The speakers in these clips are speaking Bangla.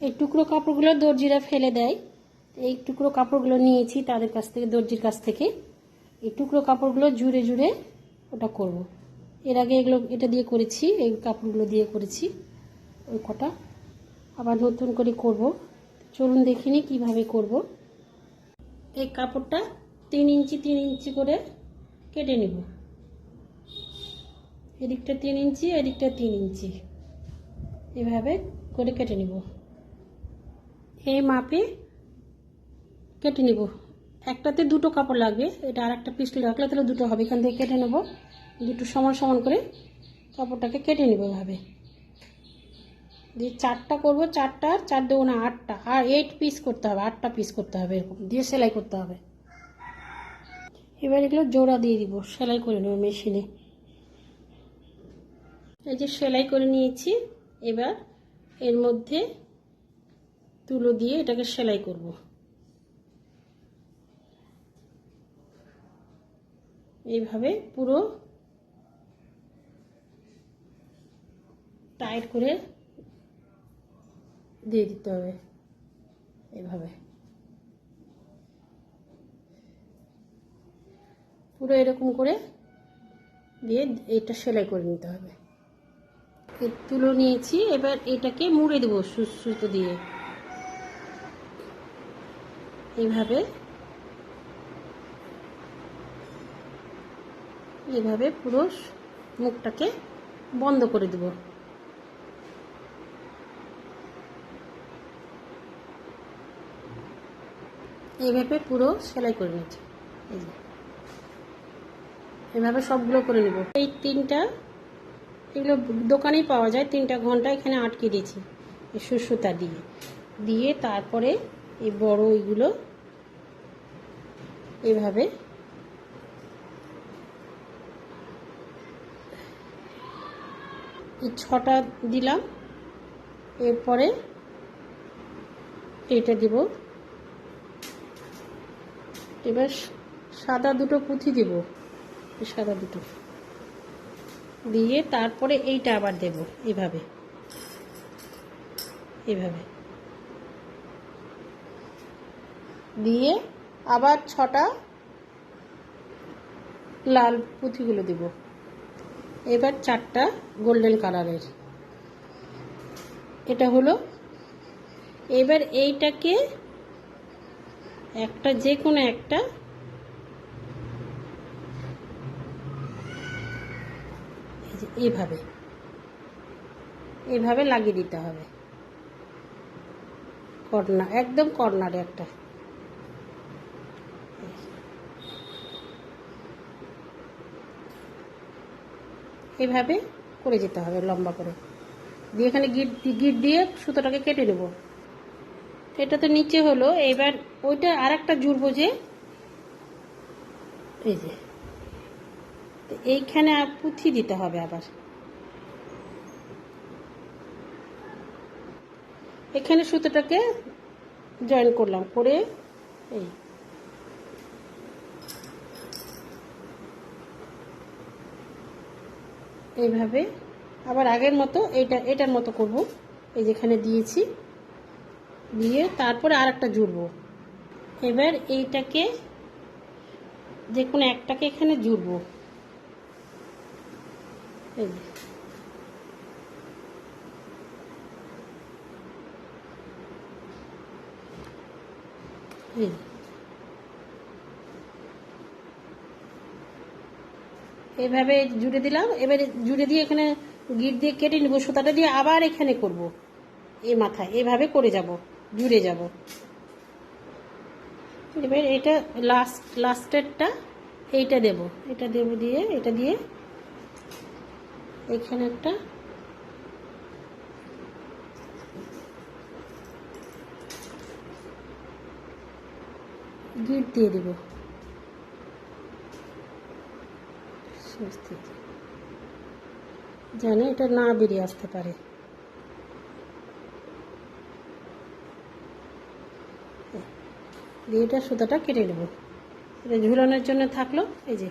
এই টুকরো কাপড়গুলো দর্জিরা ফেলে দেয়। এই টুকরো কাপড়গুলো নিয়েছি তাদের কাছ থেকে, দর্জির কাছ থেকে। এই টুকরো কাপড়গুলো জুড়ে জুড়ে ওটা করব। এর আগে এগুলো, এটা দিয়ে করেছি, এই কাপড়গুলো দিয়ে করেছি। ওই কটা। আবার নতুন করে করব। চলুন দেখিনি কীভাবে করব। এই কাপড়টা তিন ইঞ্চি তিন ইঞ্চি করে কেটে নেব। এদিকটা তিন ইঞ্চি, এদিকটা তিন ইঞ্চি। এভাবে করে কেটে নেব। এই মাপে কেটে নেব। একটাতে দুটো কাপড় লাগবে, এটা আর একটা পিস রাখলে তাহলে দুটো হবে। এখান থেকে কেটে নেব। দুটো সমান সমান করে কাপড়টাকে কেটে নেব এভাবে। দিয়ে চারটা করব, চারটা চার দেবো না, আটটা। আর এইট পিস করতে হবে, আটটা পিস করতে হবে এরকম। দিয়ে সেলাই করতে হবে। এবার এগুলো জোড়া দিয়ে দিব, সেলাই করে নেব মেশিনে। এই যে সেলাই করে নিয়েছি, এবার এর মধ্যে তুলো দিয়ে এটাকে সেলাই করব। এইভাবে পুরো টাইট করে দিয়ে দিতে হবে এভাবে। পুরো এরকম করে দিয়ে এটা সেলাই করে নিতে হবে। তুলো নিয়েছি, এবার এটাকে মুড়ে দেবো সুতো দিয়ে। এইভাবে এভাবে পুরো মুখটাকে বন্ধ করে দেব। এইভাবে পুরো সেলাই করে নিচ্ছি এভাবে সবগুলো করে নেব। এই তিনটা, এগুলো দোকানেই পাওয়া যায়, তিনটা ঘণ্টা এখানে আটকে দিয়েছি সুসুতা দিয়ে। দিয়ে তারপরে এই বড় এইগুলো এভাবে ছটা দিলাম। এরপরে এটা দিব। এবার সাদা দুটো পুঁথি দিব। সাদা দুটো। দিয়ে তারপরে এইটা আবার দেব এভাবে। এভাবে। দিয়ে আবার ছটা লাল পুঁথিগুলো দিব। এবার চারটা গোল্ডেন কালারের। এটা হলো, এবার এইটাকে একটা যে কোনো একটা এইভাবে এইভাবে লাগিয়ে দিতে হবে। কর্নার, একদম কর্নারে একটা। এইভাবে করে যেতে হবে, লম্বা করে। দিয়ে এখানে গিট গিট দিয়ে সুতোটাকে কেটে নেব এটা তো নিচে হলো, এবার ওইটা আর একটা জুড়বো যে, এই যে। এইখানে পুঁথি দিতে হবে আবার। এখানে সুতোটাকে জয়েন করলাম, করে এই এইভাবে। আবার আগের মতো এটা এটার মতো করব। এই যেখানে দিয়েছি। দিয়ে তারপরে আর একটা জুড়বো। এবার এইটাকে যে কোনো একটাকে এখানে জুড়বো। এই। এই এভাবে জুড়ে দিলাম। এবারে জুড়ে দিয়ে এখানে গিট দিয়ে কেটে নেব, সুতাটা দিয়ে আবার এখানে করব। এই মাথায়, এভাবে করে যাব, জুড়ে যাব। এবার এটা লাস্ট লাস্টেরটা এইটা দেব। এটা দেব দিয়ে, এটা দিয়ে এখানে একটা গিট দিয়ে দেব। স্বস্তি জানি এটা না বেরিয়ে আসতে পারে। দিয়ে এটা সুতাটা কেটে নেব। এটা ঝুলানোর জন্য থাকল এই যে।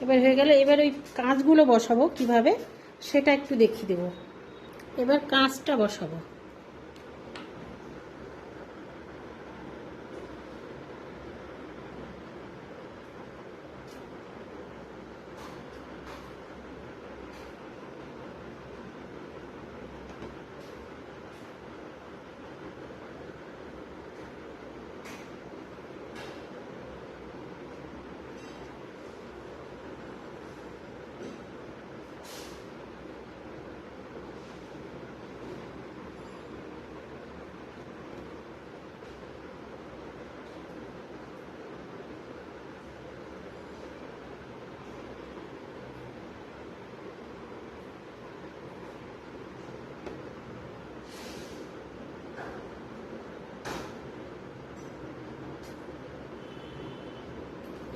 এবার হয়ে গেলে এবার ওই কাঁচগুলো বসাবো কীভাবে, সেটা একটু দেখিয়ে দেবো। এবার কাঁচটা বসাবো।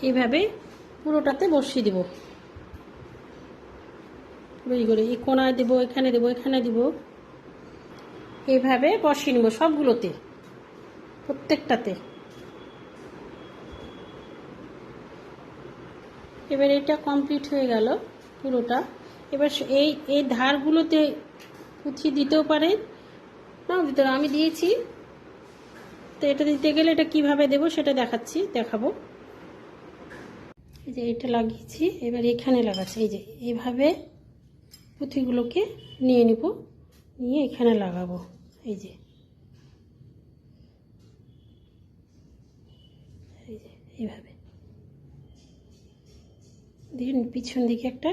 এইভাবে পুরোটাতে বসিয়ে দেবো। বেরি করে এই কোনায় দেবো, এখানে দেবো এখানে দেবো। এইভাবে বসিয়ে নেব সবগুলোতে, প্রত্যেকটাতে। এবার এটা কমপ্লিট হয়ে গেল পুরোটা। এবার এই এই ধারগুলোতে পুঁথি দিতেও পারে। নাও দিতে পারে। আমি দিয়েছি। তো এটা দিতে গেলে এটা কীভাবে দেবো সেটা দেখাচ্ছি, দেখাবো। এই যে এটা লাগিয়েছি, এবার এখানে লাগাচ্ছি। এই যে এইভাবে পুঁথিগুলোকে নিয়ে নিব, নিয়ে এখানে লাগাবো। এই যে। এই যে এইভাবে। দিয়ে পিছন দিকে একটা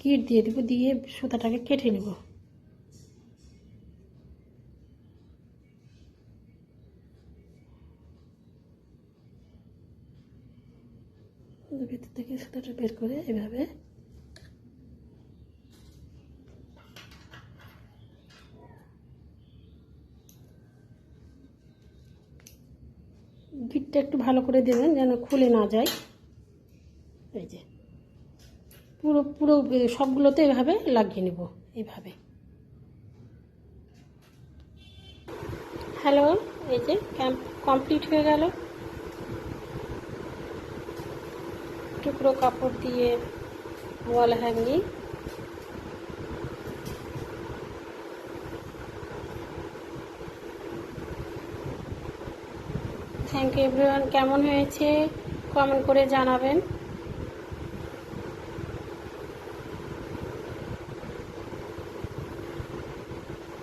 কিট দিয়ে দেবো, দিয়ে সুতাটাকে কেটে নেব। ভেতর থেকে সুতাটা বের করে এভাবে। গিটটা একটু ভালো করে দেবেন যেন খুলে না যায়। এই যে। পুরো পুরো সবগুলোতে এভাবে লাগিয়ে নেব এইভাবে হ্যালো, এই যে, ক্যাম্প কমপ্লিট হয়ে গেল। টুকরো কাপড় দিয়ে wall hanging. Thank you everyone কেমন হয়েছে? কমেন্ট করে জানাবেন।